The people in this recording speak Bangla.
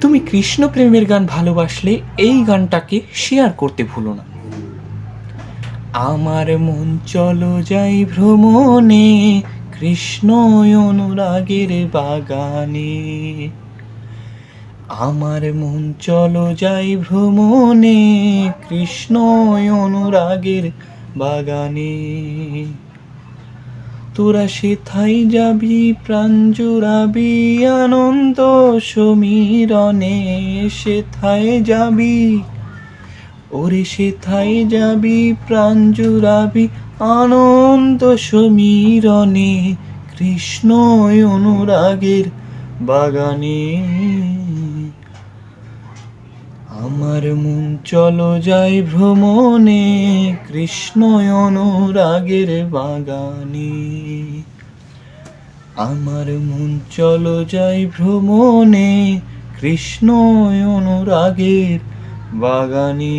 তুমি কৃষ্ণ প্রেমের গান ভালোবাসলে এই গানটাকে শেয়ার করতে ভুলো না। আমার মন চলো যাই ভ্রমণে, কৃষ্ণ অনুরাগের বাগানে। আমার মন চলো যাই ভ্রমণে, কৃষ্ণ অনুরাগের বাগানে। তোরা সেথাই যাবি, প্রাণ জুড়াবি, আনন্দ সমীরণে সেথায় যাবি। ওরে সেথায় যাবি, প্রাণ জুড়াবি, আনন্দ সমীরণে কৃষ্ণ অনুরাগের বাগানে। আমার মন চলো যাই ভ্রমণে কৃষ্ণ অনুরাগের বাগানে। আমার মন চলো যাই ভ্রমণে কৃষ্ণ অনুরাগের বাগানে।